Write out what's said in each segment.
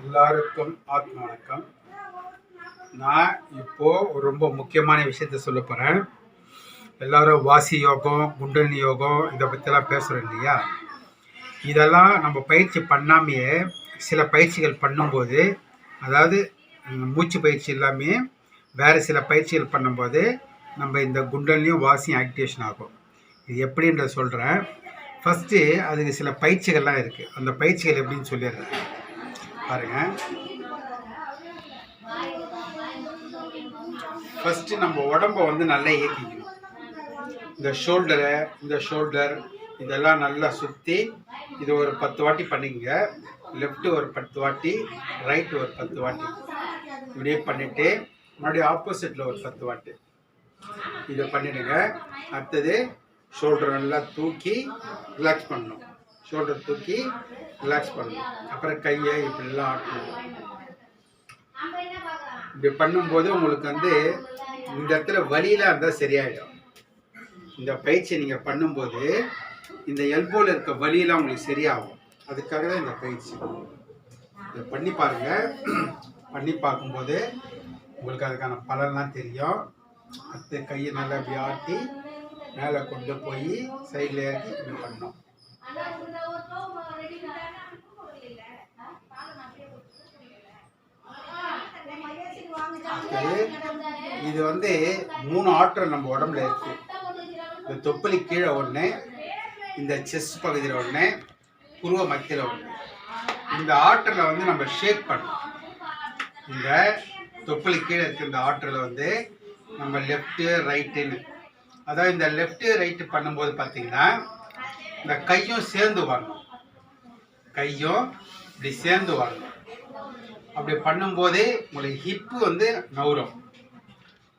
எல்லாருக்கும் ஆத்ம வணக்கம். நான் இப்போ ரொம்ப முக்கியமான விஷயத்த சொல்ல போகிறேன் எல்லாரும் வாசி யோகம் குண்டலினி யோகம் இதை பற்றிலாம் பேசுகிறோம் இல்லையா? இதெல்லாம் நம்ம பயிற்சி பண்ணாமையே சில பயிற்சிகள் பண்ணும்போது அதாவது மூச்சு பயிற்சி எல்லாமே வேறு சில பயிற்சிகள் பண்ணும்போது நம்ம இந்த குண்டலினியும் வாசியும் ஆக்டிவேஷன் ஆகும். இது எப்படின்றத சொல்கிறேன் ஃபஸ்ட்டு அதுக்கு சில பயிற்சிகள்லாம் இருக்குது அந்த பயிற்சிகள் எப்படின்னு சொல்லிடுறேன். பாருங்க. ஃபஸ்ட்டு நம்ம உடம்ப வந்து நல்லா இயக்கிக்கணும் இந்த ஷோல்டரை இந்த ஷோல்டர் இதெல்லாம் நல்லா சுற்றி இது ஒரு பத்து வாட்டி பண்ணிக்கங்க. லெஃப்ட்டு ஒரு பத்து வாட்டி ரைட்டு ஒரு பத்து வாட்டி. இப்படியே பண்ணிவிட்டு மறுபடியும் ஆப்போசிட்டில் ஒரு பத்து வாட்டி. இதை பண்ணிடுங்க. அடுத்தது ஷோல்டர் நல்லா தூக்கி ரிலாக்ஸ் பண்ணணும். ஷோல்டர் தூக்கி ரிலாக்ஸ் பண்ணணும். அப்புறம் கையை இப்படிலாம் ஆட்டணும் இப்படி பண்ணும்போது உங்களுக்கு வந்து இந்த இடத்துல வலியெலாம் இருந்தால் சரியாயிடும். இந்த பயிற்சியை நீங்கள் பண்ணும்போது இந்த எல்போவில் இருக்க வலியெல்லாம் உங்களுக்கு சரியாகும். அதுக்காக தான் இந்த பயிற்சி. இதை பண்ணி பாருங்கள் பண்ணி பார்க்கும்போது உங்களுக்கு அதுக்கான பலன்லாம் தெரியும். அடுத்து கையை நல்லா இப்படி ஆட்டி மேலே கொண்டு போய் சைடில் இறக்கி இப்படி பண்ணணும். அடுத்தது இது வந்து மூணு ஆற்றல் நம்ம உடம்புல இருக்கு. இந்த தொப்பலி கீழே ஒன்று இந்த செஸ்ட் பகுதியில் ஒன்று புருவ மத்தியில் ஒன்று இந்த ஆற்றலை வந்து நம்ம ஷேக் பண்ணணும். இந்த தொப்பலி கீழே இருக்க இந்த ஆற்றலை வந்து நம்ம லெஃப்ட்டு ரைட்டுன்னு அதாவது இந்த லெஃப்ட்டு ரைட்டு பண்ணும்போது பார்த்தீங்கன்னா இந்த கையும் சேர்ந்து வரணும். கையும் இப்படி சேர்ந்து வரணும். அப்படி பண்ணும்போதே உங்களுக்கு ஹிப்பு வந்து நவுரும்.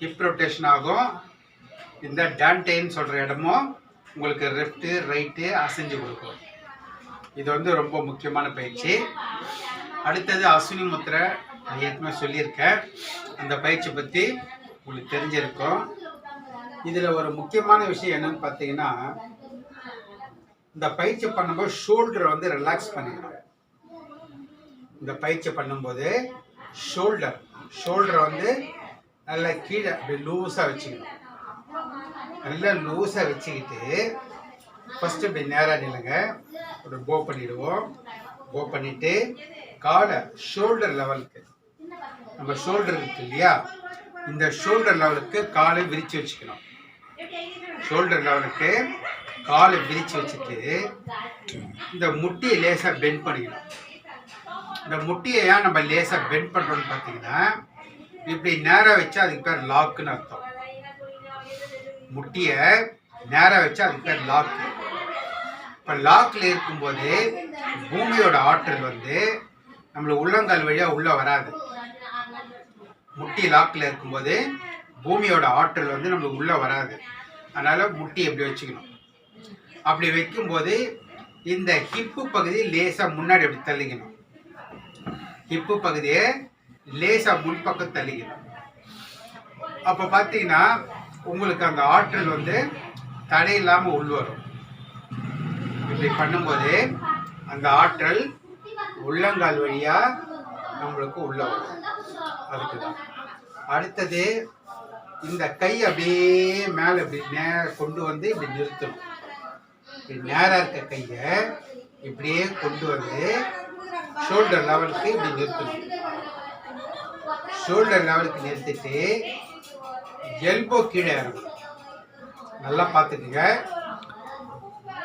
ஹிப் ரொட்டேஷன் ஆகும். இந்த டேன்டைன்னு சொல்கிற இடமும் உங்களுக்கு லெஃப்ட்டு ரைட்டு அசைஞ்சு கொடுக்கும். இது வந்து ரொம்ப முக்கியமான பயிற்சி. அடுத்தது அஸ்வினி முத்திரை நான் ஏற்கனவே சொல்லியிருக்கேன். அந்த பயிற்சி பற்றி உங்களுக்கு தெரிஞ்சிருக்கும். இதில் ஒரு முக்கியமான விஷயம் என்னன்னு பார்த்தீங்கன்னா இந்த பயிற்சி பண்ணும்போது ஷோல்டரை வந்து ரிலாக்ஸ் பண்ணிக்கணும். இந்த பயிற்சி பண்ணும்போது ஷோல்டர் ஷோல்டரை வந்து நல்லா கீழே அப்படி லூஸாக வச்சுக்கணும். நல்லா லூஸாக வச்சுக்கிட்டு ஃபஸ்ட்டு இப்படி நேராக நில்லுங்க. ஒரு போ பண்ணிவிடுவோம் போ பண்ணிட்டு காலை ஷோல்டர் லெவலுக்கு நம்ம ஷோல்டர் இருக்கு இல்லையா? இந்த ஷோல்டர் லெவலுக்கு காலை விரித்து வச்சுக்கணும். ஷோல்டர் லெவலுக்கு காலை விரித்து வச்சுட்டு இந்த முட்டியை லேசாக பெண்ட் பண்ணிக்கணும். இந்த முட்டியை ஏன் நம்ம லேசாக பெண்ட் பண்ணுறோம்னு பார்த்தீங்கன்னா இப்படி நேராக வச்சா அதுக்கு பேர் லாக்குன்னு அர்த்தம். முட்டியை நேராக வச்சா அதுக்கு பேர் லாக்கு இப்போ லாக்கில் இருக்கும்போது பூமியோட ஆற்றல் வந்து நம்மள உள்ளங்கால் வழியாக உள்ளே வராது. முட்டி லாக்கில் இருக்கும்போது பூமியோட ஆற்றல் வந்து நம்மளுக்கு உள்ளே வராது. அதனால் முட்டி எப்படி வச்சுக்கணும்? அப்படி வைக்கும்போது இந்த ஹிப்பு பகுதி லேசாக முன்னாடி அப்படி தள்ளிக்கணும். ஹிப்பு பகுதியை லேசாக முன்பக்கம் தள்ளிக்கணும் அப்போ பார்த்தீங்கன்னா உங்களுக்கு அந்த ஆற்றல் வந்து தடை இல்லாமல் உள்வரும். இப்படி பண்ணும்போது அந்த ஆற்றல் உள்ளங்கால் வழியாக நம்மளுக்கு உள்ள வரும். அதுக்கு தான் அடுத்தது இந்த கை அப்படியே மேலே இப்படி நேர கொண்டு வந்து இப்படி நிறுத்தணும். இப்படி நேராக இருக்க கையை இப்படியே கொண்டு வந்து ஷோல்டர் லெவலுக்கு இப்படி நிறுத்தணும் ஷோல்டர் லெவலுக்கு நிறுத்திட்டு எல்போ கீழே இறங்கணும் நல்லா பார்த்துக்குங்க.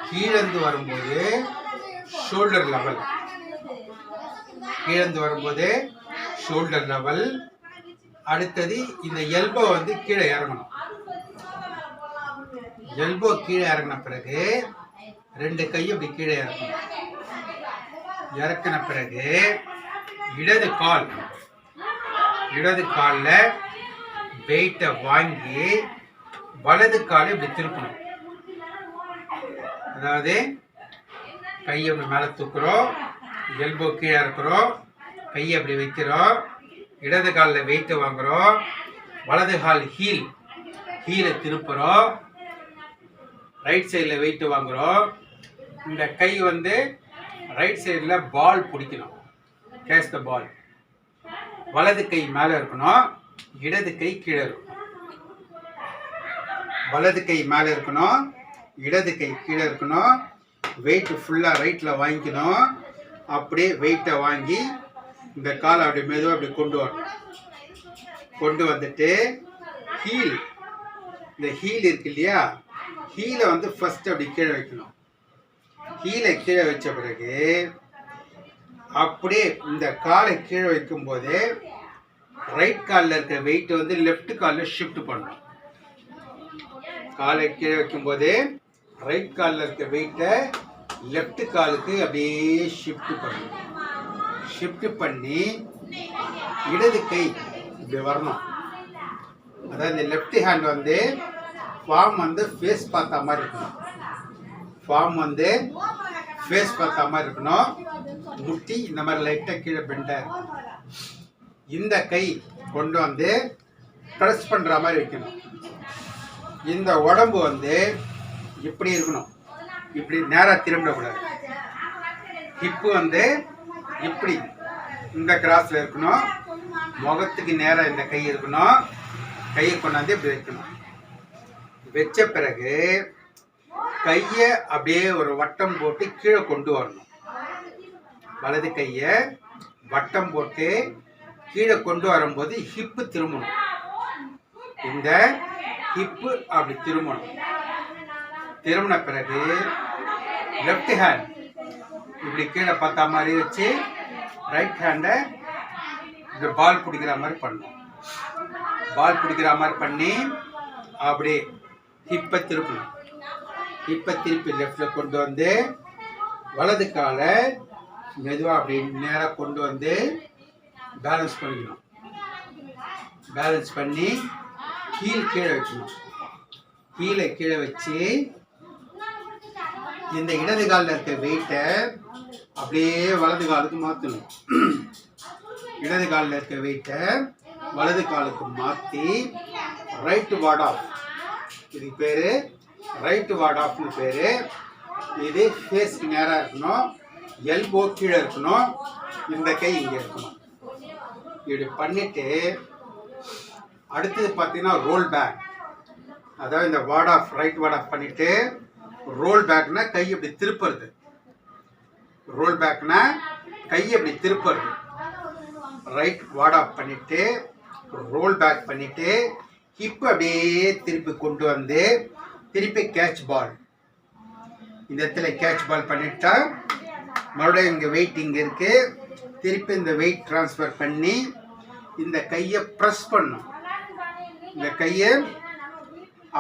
கீழேந்து வரும்போது ஷோல்டர் லெவல் கீழேந்து வரும்போது ஷோல்டர் லெவல் அடுத்தது இந்த எல்போ வந்து கீழே இறங்கணும். எல்போ கீழே இறங்கின பிறகு ரெண்டு கையும் இப்படி கீழே இறங்கணும் இறக்கின பிறகு இடது கால் இடது காலில் வெயிட்டை வாங்கி வலது காலை இப்படி திருப்பணும். அதாவது கையை அப்படி மேலே தூக்குறோம் எல்போ கீழே இருக்கிறோம் கையை அப்படி வைக்கிறோம் இடது காலில் வெயிட்டு வாங்குறோம் வலது கால் ஹீல் ஹீலை திருப்புறோம் ரைட் சைடில் வெயிட்டு வாங்குறோம். இந்த கை வந்து ரைட் சைடில் பால் பிடிக்கணும். கேஸ் த பால் வலது கை மேலே இருக்கணும். இடது கை கீழே இருக்கணும். வலது கை மேலே இருக்கணும். இடது கை கீழே இருக்கணும். வெயிட் ஃபுல்லாக ரைட்டில் வாங்கிக்கணும். அப்படியே வெயிட்டை வாங்கி இந்த காலை அப்படி மெதுவாக அப்படி கொண்டு வரணும். கொண்டு வந்துட்டு ஹீல் இந்த ஹீல் இருக்கு இல்லையா? ஹீலை வந்து ஃபஸ்ட்டு அப்படி கீழே வைக்கணும். கீழே கீழே வச்ச பிறகு அப்படியே இந்த காலை கீழே வைக்கும்போது ரைட் காலில் இருக்கிற வெயிட் வந்து லெஃப்ட் காலில் ஷிஃப்ட் பண்ணும் காலை கீழே வைக்கும்போது ரைட் காலில் இருக்கிற வெயிட்டை லெஃப்ட் காலுக்கு அப்படியே ஷிஃப்ட் பண்ணணும். ஷிஃப்ட் பண்ணி இடது கை இப்படி வரணும். அதாவது இந்த லெஃப்ட் ஹேண்ட் வந்து ஃபார்ம் வந்து ஃபேஸ் பார்த்த மாதிரி இருக்கணும். ஃபார்ம் வந்து ஃபேஸ் பார்த்த மாதிரி இருக்கணும். முட்டி இந்த மாதிரி லைட்டாக கீழே பெண்ட இந்த கை கொண்டு வந்து ப்ரெஸ் பண்ணுற மாதிரி வைக்கணும். இந்த உடம்பு வந்து இப்படி இருக்கணும். இப்படி நேராக திரும்பிடக்கூடாது ஹிப்பு வந்து இப்படி இந்த கிராஸில் இருக்கணும். முகத்துக்கு நேராக இந்த கை இருக்கணும். கையை கொண்டாந்து இப்படி வைக்கணும். வச்ச பிறகு கையை அப்படியே ஒரு வட்டம் போட்டு கீழே கொண்டு வரணும். வலது கையை வட்டம் போட்டு கீழே கொண்டு வரும்போது ஹிப்பு திரும்பணும். இந்த ஹிப்பு அப்படி திரும்பணும். திரும்பின பிறகு லெஃப்ட் ஹேண்ட் இப்படி கீழே பார்த்தா மாதிரி வச்சு ரைட் ஹேண்டை இந்த பால் பிடிக்கிற மாதிரி பண்ணணும். பால் பிடிக்கிற மாதிரி பண்ணி அப்படியே ஹிப்பை திருப்பணும். ஹிப்பை திருப்பி லெஃப்டில் கொண்டு வந்து வலது காலை மெதுவாக அப்படி நேராக கொண்டு வந்து பேலன்ஸ் பண்ணிக்கணும். பேலன்ஸ் பண்ணி கீழ் கீழே வைக்கணும் கீழே கீழே வச்சு இந்த இடது காலில் இருக்க வெயிட்டை அப்படியே வலது காலுக்கு மாற்றணும் இடது காலில் இருக்க வெயிட்டை வலது காலுக்கு மாற்றி ரைட் வார்ட் ஆஃப் இதுக்கு பேர் ரைட் வார்ட் ஆஃப்னு பேர். இது ஃபேஸ்க்கு நேராக இருக்கணும். எல்போ கீழே இருக்கணும். இந்த கை இங்கே இருக்கணும். இப்படி பண்ணிட்டு அடுத்தது பார்த்தீங்கன்னா ரோல் பேக் அதாவது இந்த ward off right ward off பண்ணிவிட்டு ரோல் பேக்னா கை இப்படி திருப்புறது. ரோல் பேக்னா கை இப்படி திருப்புறது. ரைட் வார்ட் ஆஃப் பண்ணிவிட்டு ரோல் பேக் பண்ணிவிட்டு ஹிப் அப்படியே திருப்பி கொண்டு வந்து திருப்பி கேட்ச் பால் இந்த இடத்துல கேட்ச் பால் பண்ணிட்டா மறுபடியும் இங்கே வெயிட் இங்கே இருக்கு. திருப்பி இந்த வெயிட் ட்ரான்ஸ்ஃபர் பண்ணி இந்த கையை ப்ரெஸ் பண்ணும் இந்த கையை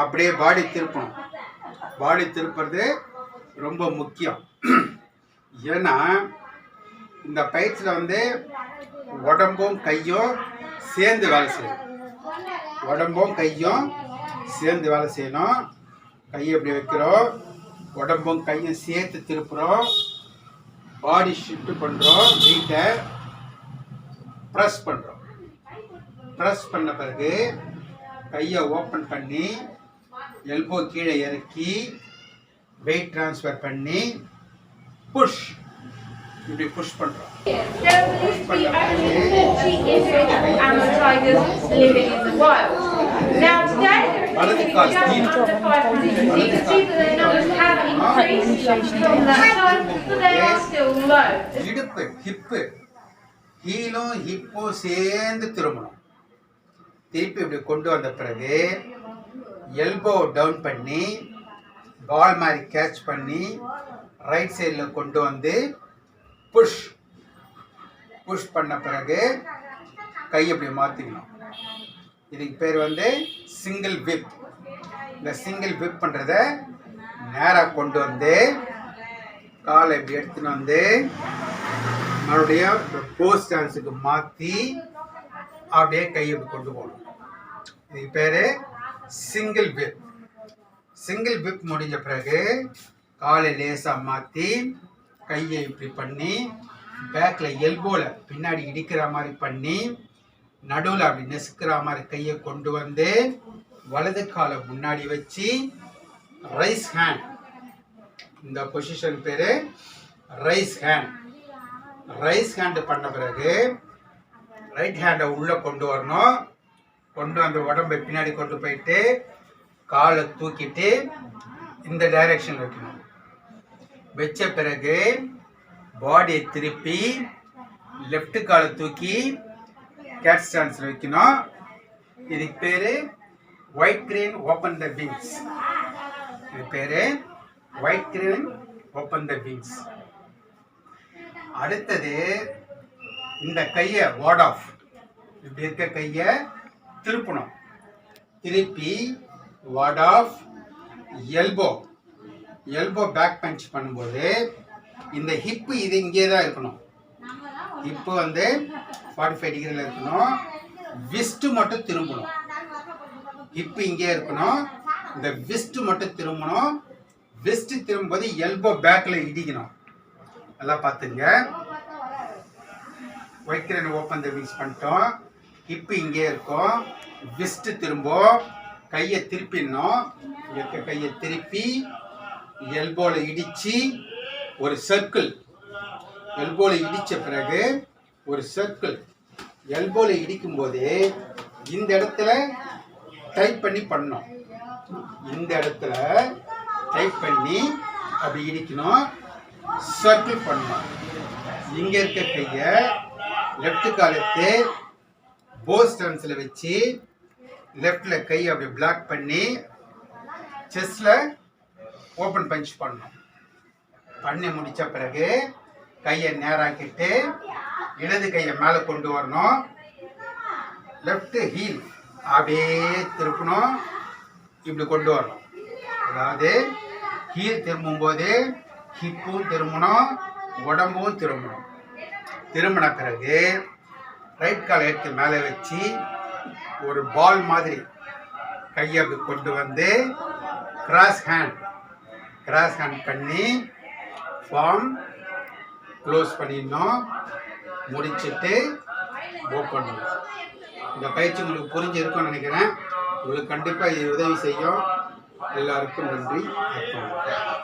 அப்படியே பாடி திருப்பணும். பாடி திருப்புறது ரொம்ப முக்கியம். ஏன்னா இந்த பயிற்சியில் வந்து உடம்பும் கையும் சேர்ந்து வேலை செய்யணும். உடம்பும் கையும் சேர்ந்து வேலை செய்யணும். கையை இப்படி வைக்கிறோம். உடம்பும் கையும் சேர்த்து திருப்புறோம். பாடி ஷிஃப்ட் பண்ணுறோம் வீட்டை ப்ரெஸ் பண்ணுறோம் ப்ரெஸ் பண்ண பிறகு கையை ஓப்பன் பண்ணி எல்போ கீழே இறக்கி வெயிட் ட்ரான்ஸ்ஃபர் பண்ணி புஷ் இப்படி புஷ் பண்ணுறோம் push used to be only 40 individual Amur tigers living in the wild. Now today there are Why don't you just guys keep- under 500. You can see that their numbers have increased from that time, but they are still low. இடுப்பு hip ஹீலும் ஹிப்பும் சேர்ந்து திரும்பணும் திருப்பி இப்படி கொண்டு வந்த பிறகு எல்போ டவுன் பண்ணி பால் மாதிரி கேட்ச் பண்ணி ரைட் சைடில் கொண்டு வந்து புஷ் புஷ் பண்ண பிறகு கை இப்படி மாற்றிக்கணும் இதுக்கு பேர் வந்து சிங்கிள் விப் இந்த சிங்கிள் விப் பண்ணுறத நேராக கொண்டு வந்து காலை இப்படி எடுத்துன்னு வந்து மறுபடியும் இந்த போஸ்ட் டான்ஸுக்கு மாற்றி அப்படியே கையை கொண்டு போகணும். இதுக்கு பேர் சிங்கிள் விப் சிங்கிள் விப் முடிஞ்ச பிறகு காலை லேசாக மாற்றி கையை இப்படி பண்ணி பேக்கில் எல்போவில் பின்னாடி இடிக்கிற மாதிரி பண்ணி நடுவில் அப்படி நெசுக்கிற மாதிரி கையை கொண்டு வந்து வலது காலை முன்னாடி வச்சு ரைஸ் ஹேண்ட் இந்த பொசிஷன் பேர் ரைஸ் ஹேண்ட் ரைஸ் ஹேண்டு பண்ண பிறகு ரைட் ஹேண்டை உள்ளே கொண்டு வரணும். கொண்டு வந்து உடம்பை பின்னாடி கொண்டு போயிட்டு காலை தூக்கிட்டு இந்த டைரக்ஷன் வைக்கணும். வச்ச பிறகு பாடியை திருப்பி லெஃப்ட் காலை தூக்கி கேட் ஸ்டாண்ட்ஸில் வைக்கணும். இதுக்கு பேர் white crane open the wings இது பேர் white crane open the wings அடுத்தது இந்த கையை வார்ட் ஆஃப் இப்படி இருக்க கையை திருப்பணும். திருப்பி ward off elbow elbow back punch பண்ணும்போது இந்த ஹிப்பு இது இங்கே தான் இருக்கணும். இப்போ வந்து ஃபார்ட்டி ஃபைவ் டிகிரியில் இருக்கணும். விஸ்ட்டு மட்டும் திரும்பணும். ஹிப்பு இங்கே இருக்கணும். இந்த விஸ்ட்டு மட்டும் திரும்பணும். விஸ்ட்டு திரும்பும்போது எல்போ பேக்கில் இடிக்கணும். நல்லா பார்த்துங்க. வைக்கிறேன் ஓப்பன் த பண்ணிட்டோம். இப்போ இங்கே இருக்கும். விஸ்ட்டு திரும்பும் கையை திருப்பிடணும். இருக்க கையை திருப்பி எல்போவில் இடித்து ஒரு சர்க்கிள் எல்போவில் இடித்த பிறகு ஒரு சர்க்கிள் எல்போவில் இடிக்கும்போது இந்த இடத்துல டைப் பண்ணி பண்ணணும். இந்த இடத்துல டைப் பண்ணி அப்படி இடிக்கணும். சர்க்கிள் பண்ணணும். இங்க இருக்க கையை லெஃப்ட் காலத்து போஸ் ஸ்டன்ஸில் வச்சு லெஃப்டில் கை அப்படி பிளாக் பண்ணி செஸ்ல ஓப்பன் பஞ்ச் பண்ணணும். பண்ணி முடிச்ச பிறகு கையை நேராக்கிட்டு இடது கையை மேலே கொண்டு வரணும். லெஃப்ட் ஹீல் அப்படியே திருப்பணும். இப்படி கொண்டு வரணும். அதாவது ஹீல் திரும்பும்போது ஹிப்பும் திரும்பணும் உடம்பும் திரும்பணும். திரும்பின பிறகு ரைட் கால் எடுத்து மேலே வச்சு ஒரு பால் மாதிரி கையை அப்படி கொண்டு வந்து கிராஸ் ஹேண்ட் கிராஸ் ஹேண்ட் பண்ணி ஃபார்ம் க்ளோஸ் பண்ணிடணும். முடிச்சுட்டு ஓப்பன் பண்ணணும். இந்த பயிற்சி உங்களுக்கு புரிஞ்சிருக்கும்னு நினைக்கிறேன். உங்களுக்கு கண்டிப்பாக இது உதவி செய்யும். எல்லாருக்கும் நன்றி. வணக்கம்